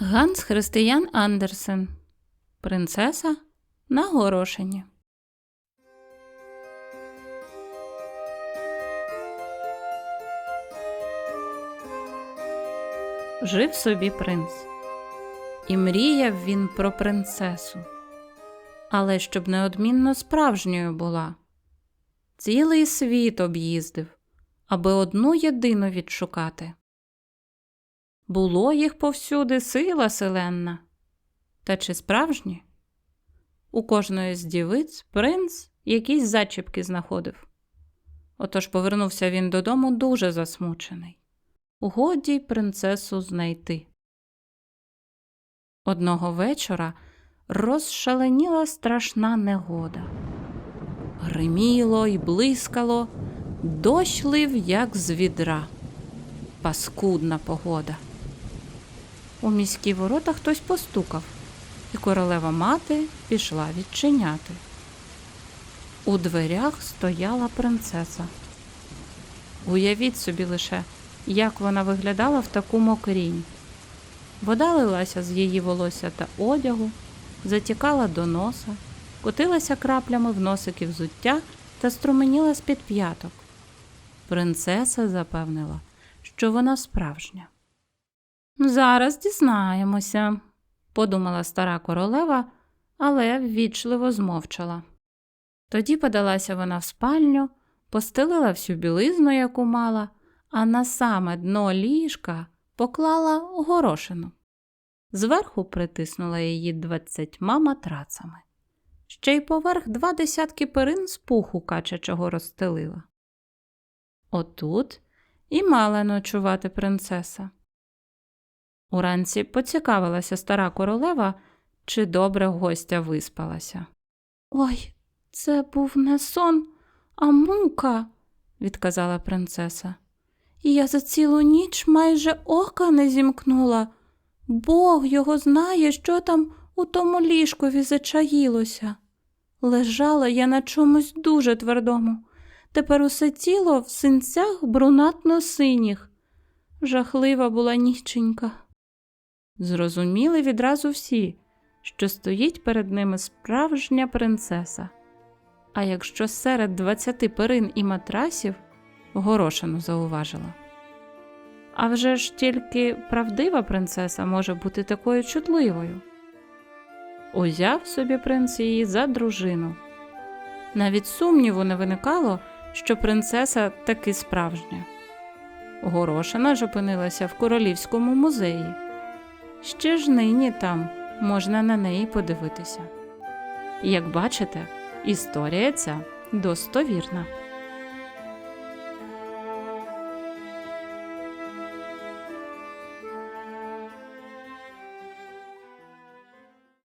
Ганс Християн Андерсен. Принцеса на горошині. Жив собі принц. І мріяв він про принцесу. Але щоб неодмінно справжньою була. Цілий світ об'їздив, аби одну єдину відшукати. Було їх повсюди сила селенна. Та чи справжні? У кожної з дівиць принц якісь зачіпки знаходив. Отож повернувся він додому дуже засмучений. Годі принцесу знайти. Одного вечора розшаленіла страшна негода. Гриміло й блискало, дощ лив, як з відра. Паскудна погода. У міські ворота хтось постукав, і королева мати пішла відчиняти. У дверях стояла принцеса. Уявіть собі лише, як вона виглядала в таку мокрінь. Вода лилася з її волосся та одягу, затікала до носа, котилася краплями в носики взуття та струменіла з під п'яток. Принцеса запевнила, що вона справжня. Зараз дізнаємося, подумала стара королева, але ввічливо змовчала. Тоді подалася вона в спальню, постелила всю білизну, яку мала, а на саме дно ліжка поклала горошину. Зверху притиснула її двадцятьма матрацами. Ще й поверх два десятки перин з пуху качачого розстелила. Отут і мала ночувати принцеса. Уранці поцікавилася стара королева, чи добре гостя виспалася. Ой, це був не сон, а мука, відказала принцеса. І я за цілу ніч майже ока не зімкнула. Бог його знає, що там у тому ліжкові зачаїлося. Лежала я на чомусь дуже твердому. Тепер усе тіло в синцях брунатно синіх. Жахлива була ніченька. Зрозуміли відразу всі, що стоїть перед ними справжня принцеса. А якщо серед двадцяти перин і матрасів горошину зауважила. А вже ж тільки правдива принцеса може бути такою чутливою. Узяв собі принц її за дружину. Навіть сумніву не виникало, що принцеса таки справжня. Горошина ж опинилася в королівському музеї. Ще ж нині там можна на неї подивитися. Як бачите, історія ця достовірна.